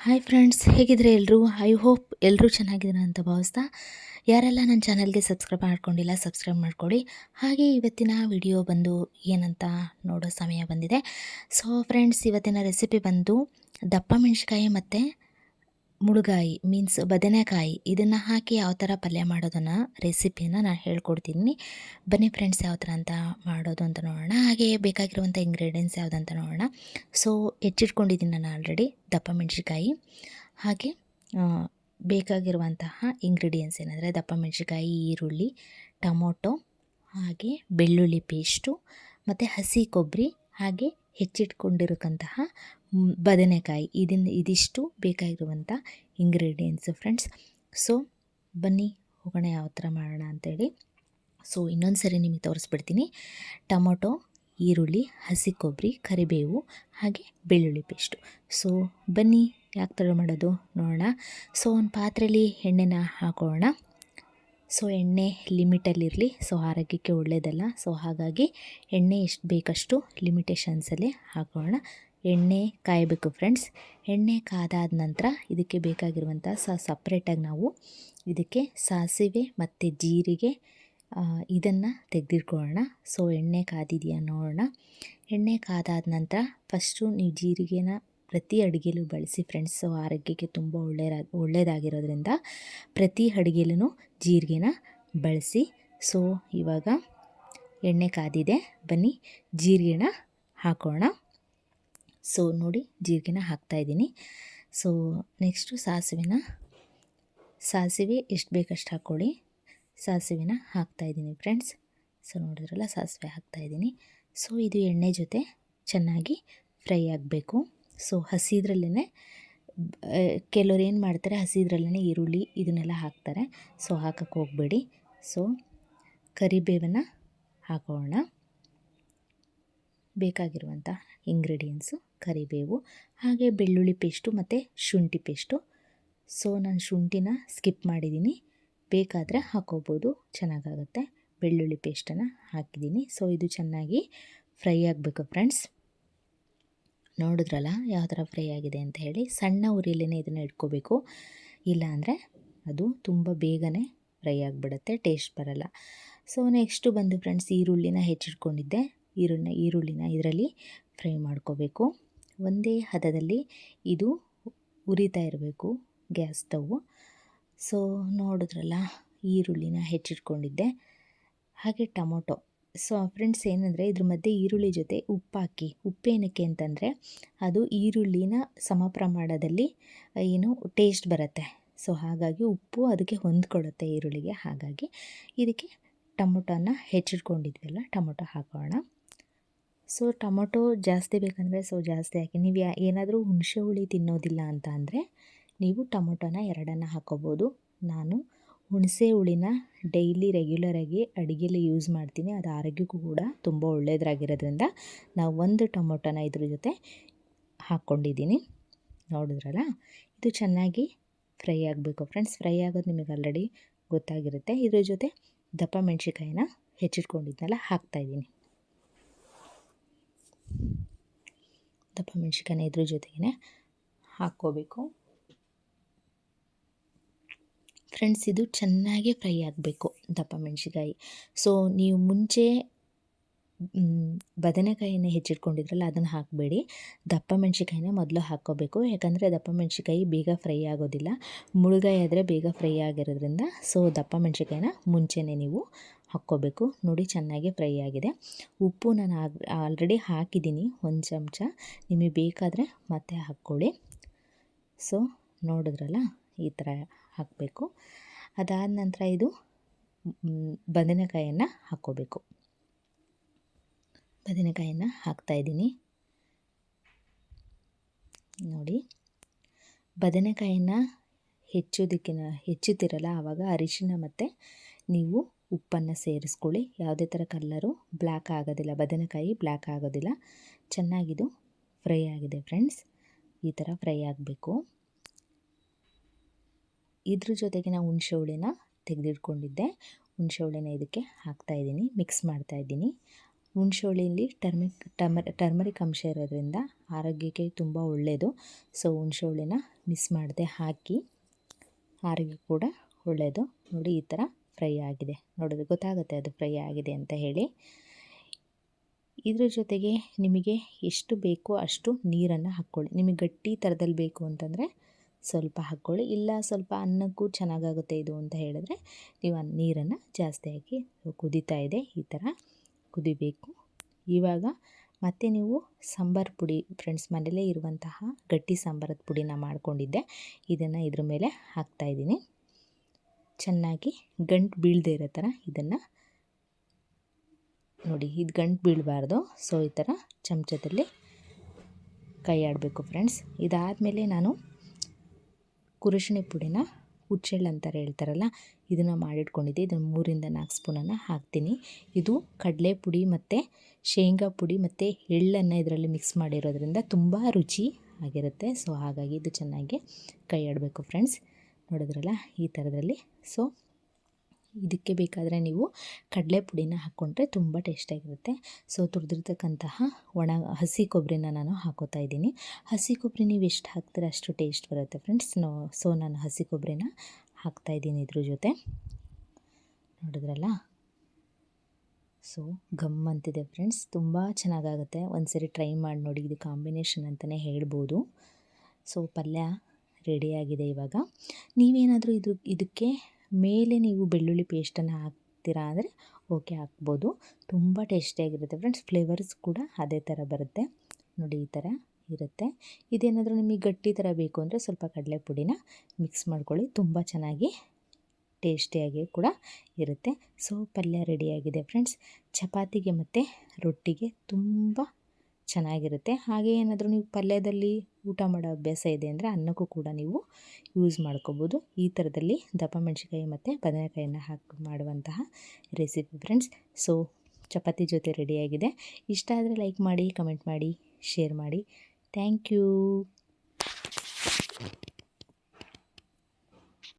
Hi friends ಹೇಗಿದ್ರೆ ಎಲ್ಲರೂ I hope ಎಲ್ಲರೂ ಚೆನ್ನಾಗಿದ್ದೀರಾ ಅಂತ ಭಾವಿಸ್ತಾ. ಯಾರೆಲ್ಲ ನನ್ನ ಚಾನಲ್ಗೆ ಸಬ್ಸ್ಕ್ರೈಬ್ ಮಾಡ್ಕೊಂಡಿಲ್ಲ ಸಬ್ಸ್ಕ್ರೈಬ್ ಮಾಡ್ಕೊಳ್ಳಿ ಹಾಗೆ ಇವತ್ತಿನ ವಿಡಿಯೋ ಬಂದು ಏನಂತ ನೋಡೋ ಸಮಯ ಬಂದಿದೆ. ಸೊ ಫ್ರೆಂಡ್ಸ್ ಇವತ್ತಿನ ರೆಸಿಪಿ ಬಂದು ದಪ್ಪ ಮೆಣಸಿಕಾಯಿ ಮತ್ತು ಮುಳುಗಾಯಿ ಮೀನ್ಸ್ ಬದನೆಕಾಯಿ ಇದನ್ನು ಹಾಕಿ ಯಾವ ಥರ ಪಲ್ಯ ಮಾಡೋದನ್ನು ರೆಸಿಪಿಯನ್ನು ನಾನು ಹೇಳ್ಕೊಡ್ತೀನಿ. ಬನ್ನಿ ಫ್ರೆಂಡ್ಸ್ ಯಾವ ಥರ ಅಂತ ಮಾಡೋದು ಅಂತ ನೋಡೋಣ. ಹಾಗೆ ಬೇಕಾಗಿರುವಂಥ ಇಂಗ್ರೀಡಿಯೆಂಟ್ಸ್ ಯಾವುದಂತ ನೋಡೋಣ. ಸೊ ಹೆಚ್ಚಿಟ್ಕೊಂಡಿದ್ದೀನಿ ನಾನು ಆಲ್ರೆಡಿ ದಪ್ಪ ಮೆಣಸಿಕಾಯಿ ಹಾಗೆ ಬೇಕಾಗಿರುವಂತಹ ಇಂಗ್ರೀಡಿಯೆಂಟ್ಸ್ ಏನಂದರೆ ದಪ್ಪ ಮೆಣಸಿಕಾಯಿ ಈರುಳ್ಳಿ ಟೊಮೊಟೊ ಹಾಗೆ ಬೆಳ್ಳುಳ್ಳಿ ಪೇಸ್ಟು ಮತ್ತು ಹಸಿ ಕೊಬ್ಬರಿ ಹಾಗೆ ಹೆಚ್ಚಿಟ್ಕೊಂಡಿರತಕ್ಕಂತಹ ಮ್, ಬದನೆಕಾಯಿ. ಇದನ್ನ ಇದಿಷ್ಟು ಬೇಕಾಗಿರುವಂಥ ಇಂಗ್ರೀಡಿಯೆಂಟ್ಸು ಫ್ರೆಂಡ್ಸ್ ಸೊ ಬನ್ನಿ, ಹೋಗೋಣ ಯಾವ ಥರ ಮಾಡೋಣ ಅಂತೇಳಿ. ಸೊ ಇನ್ನೊಂದು ಸರಿ ನಿಮಗೆ ತೋರಿಸ್ಬಿಡ್ತೀನಿ. ಟೊಮೊಟೊ, ಈರುಳ್ಳಿ, ಹಸಿ ಕೊಬ್ಬರಿ, ಕರಿಬೇವು, ಹಾಗೆ ಬೆಳ್ಳುಳ್ಳಿ ಪೇಸ್ಟು ಸೊ ಬನ್ನಿ, ಯಾಕೆ ಥರ ಮಾಡೋದು ನೋಡೋಣ. ಸೊ ಒಂದು ಪಾತ್ರೆಯಲ್ಲಿ ಎಣ್ಣೆನ ಹಾಕೋಣ. ಸೊ ಎಣ್ಣೆ ಲಿಮಿಟಲ್ಲಿರಲಿ ಸೊ ಆರೋಗ್ಯಕ್ಕೆ ಒಳ್ಳೆಯದಲ್ಲ ಸೊ ಹಾಗಾಗಿ ಎಣ್ಣೆ ಎಷ್ಟು ಬೇಕಷ್ಟು ಲಿಮಿಟೇಷನ್ಸಲ್ಲಿ ಹಾಕೋಣ. ಎಣ್ಣೆ ಕಾಯಬೇಕು ಫ್ರೆಂಡ್ಸ್ ಎಣ್ಣೆ ಕಾದಾದ ನಂತರ ಇದಕ್ಕೆ ಬೇಕಾಗಿರುವಂಥ ಸ ಸಪ್ರೇಟಾಗಿ ನಾವು ಇದಕ್ಕೆ ಸಾಸಿವೆ ಮತ್ತು ಜೀರಿಗೆ ಇದನ್ನು ತೆಗೆದಿಟ್ಕೊಳ್ಳೋಣ. ಸೊ ಎಣ್ಣೆ ಕಾದಿದೆಯಾ ನೋಡೋಣ. ಎಣ್ಣೆ ಕಾದಾದ ನಂತರ ಫಸ್ಟು ನೀವು ಜೀರಿಗೆನ ಪ್ರತಿ ಅಡುಗೆಲೂ ಬಳಸಿ ಫ್ರೆಂಡ್ಸ್ ಸೊ ಆರೋಗ್ಯಕ್ಕೆ ತುಂಬ ಒಳ್ಳೆಯ ಒಳ್ಳೆಯದಾಗಿರೋದ್ರಿಂದ ಪ್ರತಿ ಅಡುಗೆಲೂ ಜೀರಿಗೆನ ಬಳಸಿ. ಸೊ ಇವಾಗ ಎಣ್ಣೆ ಕಾದಿದೆ. ಬನ್ನಿ, ಜೀರಿಗೆನ ಹಾಕೋಣ. ಸೊ ನೋಡಿ, ಜೀರಿಗೆನ ಹಾಕ್ತಾಯಿದ್ದೀನಿ ಸೊ ನೆಕ್ಸ್ಟು ಸಾಸಿವೆನ, ಸಾಸಿವೆ ಎಷ್ಟು ಬೇಕಷ್ಟು ಹಾಕ್ಕೊಳ್ಳಿ. ಸಾಸಿವೆನ ಹಾಕ್ತಾಯಿದ್ದೀನಿ ಫ್ರೆಂಡ್ಸ್ ಸೊ ನೋಡಿದ್ರಲ್ಲ, ಸಾಸಿವೆ ಹಾಕ್ತಾಯಿದ್ದೀನಿ ಸೊ ಇದು ಎಣ್ಣೆ ಜೊತೆ ಚೆನ್ನಾಗಿ ಫ್ರೈ ಆಗಬೇಕು. ಸೊ ಹಸಿದ್ರಲ್ಲೇ ಕೆಲವ್ರು ಏನು ಮಾಡ್ತಾರೆ ಹಸಿದ್ರಲ್ಲೇ ಈರುಳ್ಳಿ ಇದನ್ನೆಲ್ಲ ಹಾಕ್ತಾರೆ. ಸೊ ಹಾಕಕ್ಕೆ ಹೋಗಬೇಡಿ. ಸೊ ಕರಿಬೇವನ್ನು ಹಾಕೋಣ. ಬೇಕಾಗಿರುವಂಥ ಇಂಗ್ರೀಡಿಯೆಂಟ್ಸು ಕರಿಬೇವು, ಹಾಗೆ ಬೆಳ್ಳುಳ್ಳಿ ಪೇಸ್ಟು ಮತ್ತು ಶುಂಠಿ ಪೇಸ್ಟು. ಸೊ ನಾನು ಶುಂಠಿನ ಸ್ಕಿಪ್ ಮಾಡಿದ್ದೀನಿ ಬೇಕಾದರೆ ಹಾಕೋಬೋದು, ಚೆನ್ನಾಗಾಗುತ್ತೆ. ಬೆಳ್ಳುಳ್ಳಿ ಪೇಸ್ಟನ್ನು ಹಾಕಿದ್ದೀನಿ ಸೊ ಇದು ಚೆನ್ನಾಗಿ ಫ್ರೈ ಆಗಬೇಕು ಫ್ರೆಂಡ್ಸ್ ನೋಡಿದ್ರಲ್ಲ ಯಾವ ಥರ ಫ್ರೈ ಆಗಿದೆ ಅಂತ ಹೇಳಿ ಸಣ್ಣ ಉರಿಯಲ್ಲೇ ಇದನ್ನು ಇಟ್ಕೋಬೇಕು. ಇಲ್ಲಾಂದರೆ ಅದು ತುಂಬ ಬೇಗನೆ ಫ್ರೈ ಆಗಿಬಿಡುತ್ತೆ ಟೇಸ್ಟ್ ಬರಲ್ಲ. ಸೊ ನೆಕ್ಸ್ಟು ಬಂದು ಫ್ರೆಂಡ್ಸ್ ಈರುಳ್ಳಿನ ಹೆಚ್ಚಿಟ್ಕೊಂಡಿದ್ದೆ. ಈರುಳ್ಳಿನ ಈರುಳ್ಳಿನ ಇದರಲ್ಲಿ ಫ್ರೈ ಮಾಡ್ಕೋಬೇಕು. ಒಂದೇ ಹದದಲ್ಲಿ ಇದು ಉರಿತಾ ಇರಬೇಕು ಗ್ಯಾಸ್ ಸ್ಟವ್. ಸೊ ನೋಡಿದ್ರಲ್ಲ, ಈರುಳ್ಳಿನ ಹೆಚ್ಚಿಟ್ಕೊಂಡಿದ್ದೆ. ಹಾಗೆ ಟೊಮೊಟೊ. ಸೊ ಫ್ರೆಂಡ್ಸ್ ಏನಂದರೆ, ಇದ್ರ ಮಧ್ಯೆ ಈರುಳ್ಳಿ ಜೊತೆ ಉಪ್ಪಾಕಿ, ಉಪ್ಪೇನಕ್ಕೆ ಅಂತಂದರೆ, ಅದು ಈರುಳ್ಳಿನ ಸಮ ಪ್ರಮಾಣದಲ್ಲಿ ಏನು ಟೇಸ್ಟ್ ಬರುತ್ತೆ. ಸೊ ಹಾಗಾಗಿ ಉಪ್ಪು ಅದಕ್ಕೆ ಹೊಂದ್ಕೊಳ್ಳುತ್ತೆ ಈರುಳ್ಳಿಗೆ. ಹಾಗಾಗಿ ಇದಕ್ಕೆ ಟೊಮೊಟೊನ ಹೆಚ್ಚಿಟ್ಕೊಂಡಿದ್ವಲ್ಲ ಟೊಮೊಟೊ ಹಾಕೋಣ. ಸೊ ಟೊಮೊಟೊ ಜಾಸ್ತಿ ಬೇಕಂದರೆ ಸೊ ಜಾಸ್ತಿ ಹಾಕಿ, ನೀವು ಯಾ, ಏನಾದರೂ ಹುಣಸೆ ಹುಳಿ ತಿನ್ನೋದಿಲ್ಲ ಅಂತ ಅಂದರೆ ನೀವು ಟೊಮೊಟೊನ ಎರಡನ್ನು ಹಾಕೋಬೋದು. ನಾನು ಹುಣಸೆ ಹುಳಿನ ಡೈಲಿ ರೆಗ್ಯುಲರಾಗಿ ಅಡುಗೆಯಲ್ಲಿ ಯೂಸ್ ಮಾಡ್ತೀನಿ. ಅದು ಆರೋಗ್ಯಕ್ಕೂ ಕೂಡ ತುಂಬ ಒಳ್ಳೆಯದಾಗಿರೋದ್ರಿಂದ ನಾವು ಒಂದು ಟೊಮೊಟೊನ ಇದ್ರ ಜೊತೆ ಹಾಕ್ಕೊಂಡಿದ್ದೀನಿ. ನೋಡಿದ್ರಲ್ಲ? ಇದು ಚೆನ್ನಾಗಿ ಫ್ರೈ ಆಗಬೇಕು ಫ್ರೆಂಡ್ಸ್. ಫ್ರೈ ಆಗೋದು ನಿಮಗೆ ಆಲ್ರೆಡಿ ಗೊತ್ತಾಗಿರುತ್ತೆ. ಇದ್ರ ಜೊತೆ ದಪ್ಪ ಮೆಣಸಿಕಾಯಿನ ಹೆಚ್ಚಿಟ್ಕೊಂಡಿದ್ನೆಲ್ಲ ಹಾಕ್ತಾಯಿದ್ದೀನಿ ದಪ್ಪ ಮೆಣಸಿಕಾಯಿ ಇದ್ರ ಜೊತೆಗೇ ಹಾಕ್ಕೋಬೇಕು. ಫ್ರೆಂಡ್ಸ್ ಇದು ಚೆನ್ನಾಗಿ ಫ್ರೈ ಆಗಬೇಕು ದಪ್ಪ ಮೆಣಸಿಕಾಯಿ ಸೊ ನೀವು ಮುಂಚೆ ಬದನೆಕಾಯಿನ ಹೆಚ್ಚಿಟ್ಕೊಂಡಿದ್ರಲ್ಲ, ಅದನ್ನು ಹಾಕಬೇಡಿ. ದಪ್ಪ ಮೆಣಸಿಕಾಯಿನ ಮೊದಲು ಹಾಕ್ಕೋಬೇಕು. ಯಾಕಂದರೆ ದಪ್ಪ ಮೆಣಸಿಕಾಯಿ ಬೇಗ ಫ್ರೈ ಆಗೋದಿಲ್ಲ. ಮುಳುಗಾಯಿ ಆದರೆ ಬೇಗ ಫ್ರೈ ಆಗಿರೋದ್ರಿಂದ ಸೊ ದಪ್ಪ ಮೆಣಸಿಕಾಯಿನ ಮುಂಚೆನೇ ನೀವು ಹಾಕ್ಕೋಬೇಕು. ನೋಡಿ ಚೆನ್ನಾಗಿ ಫ್ರೈ ಆಗಿದೆ. ಉಪ್ಪು ನಾನು ಆಲ್ರೆಡಿ ಹಾಕಿದ್ದೀನಿ. ಒಂದು ಚಮಚ. ನಿಮಗೆ ಬೇಕಾದರೆ ಮತ್ತೆ ಹಾಕ್ಕೊಳ್ಳಿ. ಸೊ ನೋಡಿದ್ರಲ್ಲ? ಈ ಥರ ಹಾಕಬೇಕು. ಅದಾದ ನಂತರ ಇದು ಬದನೆಕಾಯನ್ನು ಹಾಕ್ಕೋಬೇಕು. ಬದನೆಕಾಯನ್ನು ಹಾಕ್ತಾಯಿದ್ದೀನಿ ನೋಡಿ. ಬದನೆಕಾಯಿನ ಹೆಚ್ಚೋದಕ್ಕಿನ, ಹೆಚ್ಚುತ್ತೀರಲ್ಲ, ಆವಾಗ ಅರಿಶಿನ ಮತ್ತು ನೀವು ಉಪ್ಪನ್ನು ಸೇರಿಸ್ಕೊಳ್ಳಿ. ಯಾವುದೇ ಥರ ಕಲ್ಲರು ಬ್ಲ್ಯಾಕ್ ಆಗೋದಿಲ್ಲ. ಬದನೆಕಾಯಿ ಬ್ಲ್ಯಾಕ್ ಆಗೋದಿಲ್ಲ. ಚೆನ್ನಾಗಿದು ಫ್ರೈ ಆಗಿದೆ ಫ್ರೆಂಡ್ಸ್ ಈ ಥರ ಫ್ರೈ ಆಗಬೇಕು. ಇದ್ರ ಜೊತೆಗೆ ನಾವು ಹುಣಸೆ ಹುಳಿನ ತೆಗೆದಿಟ್ಕೊಂಡಿದ್ದೆ. ಹುಣಸೆ ಹುಳಿನ ಇದಕ್ಕೆ ಹಾಕ್ತಾಯಿದ್ದೀನಿ ಮಿಕ್ಸ್ ಮಾಡ್ತಾಯಿದ್ದೀನಿ ಹುಣಸೆ ಹುಳಿಯಲ್ಲಿ ಟರ್ಮಿಕ್ ಟರ್ಮರ್ ಟರ್ಮರಿಕ್ ಅಂಶ ಇರೋದ್ರಿಂದ ಆರೋಗ್ಯಕ್ಕೆ ತುಂಬ ಒಳ್ಳೆಯದು ಸೊ ಹುಣಸೆ ಹುಳಿನ ಮಿಸ್ ಮಾಡಿದೆ ಹಾಕಿ ಆರೋಗ್ಯ ಕೂಡ ಒಳ್ಳೆಯದು ನೋಡಿ ಈ ಥರ ಫ್ರೈ ಆಗಿದೆ. ನೋಡಿದ್ರೆ ಗೊತ್ತಾಗುತ್ತೆ ಅದು ಫ್ರೈ ಆಗಿದೆ ಅಂತ ಹೇಳಿ. ಇದ್ರ ಜೊತೆಗೆ ನಿಮಗೆ ಎಷ್ಟು ಬೇಕೋ ಅಷ್ಟು ನೀರನ್ನು ಹಾಕ್ಕೊಳ್ಳಿ. ನಿಮಗೆ ಗಟ್ಟಿ ಥರದಲ್ಲಿ ಬೇಕು ಅಂತಂದರೆ ಸ್ವಲ್ಪ ಹಾಕ್ಕೊಳ್ಳಿ. ಇಲ್ಲ ಸ್ವಲ್ಪ ಅನ್ನಕ್ಕೂ ಚೆನ್ನಾಗಾಗುತ್ತೆ ಇದು ಅಂತ ಹೇಳಿದ್ರೆ ನೀವು ನೀರನ್ನು ಜಾಸ್ತಿ ಹಾಕಿ ಕುದೀತಾ ಇದೆ. ಈ ಥರ ಕುದಿಬೇಕು. ಇವಾಗ ಮತ್ತೆ ನೀವು ಸಾಂಬಾರು ಪುಡಿ ಫ್ರೆಂಡ್ಸ್ ಮನೇಲೇ ಇರುವಂತಹ ಗಟ್ಟಿ ಸಾಂಬಾರದ ಪುಡಿನ ಮಾಡಿಕೊಂಡಿದ್ದೆ. ಇದನ್ನು ಇದ್ರ ಮೇಲೆ ಹಾಕ್ತಾಯಿದ್ದೀನಿ ಚೆನ್ನಾಗಿ ಗಂಟು ಬೀಳದೇ ಇರೋ ಥರ ಇದನ್ನು ನೋಡಿ, ಇದು ಗಂಟು ಬೀಳಬಾರ್ದು. ಸೊ ಈ ಥರ ಚಮಚದಲ್ಲಿ ಕೈ ಆಡಬೇಕು ಫ್ರೆಂಡ್ಸ್ ಇದಾದಮೇಲೆ ನಾನು ಕುರುಶಿಣಿ ಪುಡಿನ ಹುಚ್ಚೆಳ್ಳು ಅಂತಾರೆ ಹೇಳ್ತಾರಲ್ಲ, ಇದನ್ನು ಮಾಡಿಟ್ಕೊಂಡಿದ್ದೆ. ಇದನ್ನು ಮೂರಿಂದ ನಾಲ್ಕು ಸ್ಪೂನನ್ನು ಹಾಕ್ತೀನಿ. ಇದು ಕಡಲೆ ಪುಡಿ ಮತ್ತು ಶೇಂಗಾ ಪುಡಿ ಮತ್ತು ಎಳ್ಳನ್ನು ಇದರಲ್ಲಿ ಮಿಕ್ಸ್ ಮಾಡಿರೋದ್ರಿಂದ ತುಂಬ ರುಚಿ ಆಗಿರುತ್ತೆ. ಸೊ ಹಾಗಾಗಿ ಇದು ಚೆನ್ನಾಗಿ ಕೈ ಆಡಬೇಕು ಫ್ರೆಂಡ್ಸ್ ನೋಡಿದ್ರಲ್ಲ, ಈ ಥರದಲ್ಲಿ ಸೊ ಇದಕ್ಕೆ ಬೇಕಾದರೆ ನೀವು ಕಡಲೆ ಪುಡಿನ ಹಾಕ್ಕೊಂಡ್ರೆ ತುಂಬ ಟೇಸ್ಟಾಗಿರುತ್ತೆ. ಸೊ ತುರಿದಿರ್ತಕ್ಕಂತಹ ಒಣ, ಹಸಿ ಕೊಬ್ಬರಿನ ನಾನು ಹಾಕೋತಾ ಇದ್ದೀನಿ. ಹಸಿ ಕೊಬ್ಬರಿ ನೀವು ಎಷ್ಟು ಹಾಕ್ತೀರ ಅಷ್ಟು ಟೇಸ್ಟ್ ಬರುತ್ತೆ ಫ್ರೆಂಡ್ಸ್. ನೋ ಸೊ ನಾನು ಹಸಿ ಕೊಬ್ಬರಿನ ಹಾಕ್ತಾಯಿದ್ದೀನಿ ಇದ್ರ ಜೊತೆ. ನೋಡಿದ್ರಲ್ಲ? ಸೊ ಗಮ್ ಅಂತಿದೆ ಫ್ರೆಂಡ್ಸ್. ತುಂಬ ಚೆನ್ನಾಗಾಗುತ್ತೆ. ಒಂದು ಸರಿ ಟ್ರೈ ಮಾಡಿ ನೋಡಿ. ಇದು ಕಾಂಬಿನೇಷನ್ ಅಂತಲೇ ಹೇಳ್ಬೋದು. ಸೊ ಪಲ್ಯ ರೆಡಿಯಾಗಿದೆ ಇವಾಗ. ನೀವೇನಾದರೂ ಇದು, ಇದಕ್ಕೆ ಮೇಲೆ ನೀವು ಬೆಳ್ಳುಳ್ಳಿ ಪೇಸ್ಟನ್ನು ಹಾಕ್ತೀರಾ ಅಂದರೆ ಓಕೆ, ಹಾಕ್ಬೋದು. ತುಂಬ ಟೇಸ್ಟಿಯಾಗಿರುತ್ತೆ ಫ್ರೆಂಡ್ಸ್. ಫ್ಲೇವರ್ಸ್ ಕೂಡ ಅದೇ ಥರ ಬರುತ್ತೆ. ನೋಡಿ, ಈ ಥರ ಇರುತ್ತೆ. ಇದೇನಾದರೂ ನಿಮಗೆ ಗಟ್ಟಿ ಥರ ಬೇಕು ಅಂದರೆ ಸ್ವಲ್ಪ ಕಡಲೆ ಪುಡಿನ ಮಿಕ್ಸ್ ಮಾಡ್ಕೊಳ್ಳಿ. ತುಂಬ ಚೆನ್ನಾಗಿ ಟೇಸ್ಟಿಯಾಗಿ ಕೂಡ ಇರುತ್ತೆ. ಸೊ ಪಲ್ಯ ರೆಡಿಯಾಗಿದೆ ಫ್ರೆಂಡ್ಸ್. ಚಪಾತಿಗೆ ಮತ್ತು ರೊಟ್ಟಿಗೆ ತುಂಬ ಚೆನ್ನಾಗಿರುತ್ತೆ. ಹಾಗೆ ಏನಾದರೂ ನೀವು ಪಲ್ಯದಲ್ಲಿ ಊಟ ಮಾಡೋ ಅಭ್ಯಾಸ ಇದೆ ಅಂದರೆ ಅನ್ನಕ್ಕೂ ಕೂಡ ನೀವು ಯೂಸ್ ಮಾಡ್ಕೋಬೋದು. ಈ ಥರದಲ್ಲಿ ದಪ್ಪ ಮೆಣಸಿನ್ಕಾಯಿ ಮತ್ತು ಬದನೆಕಾಯಿನ ಹಾಕಿ ಮಾಡುವಂತಹ ರೆಸಿಪಿ ಫ್ರೆಂಡ್ಸ್ ಸೊ ಚಪಾತಿ ಜೊತೆ ರೆಡಿಯಾಗಿದೆ ಇಷ್ಟ ಆದರೆ ಲೈಕ್ ಮಾಡಿ ಕಮೆಂಟ್ ಮಾಡಿ ಶೇರ್ ಮಾಡಿ. Thank you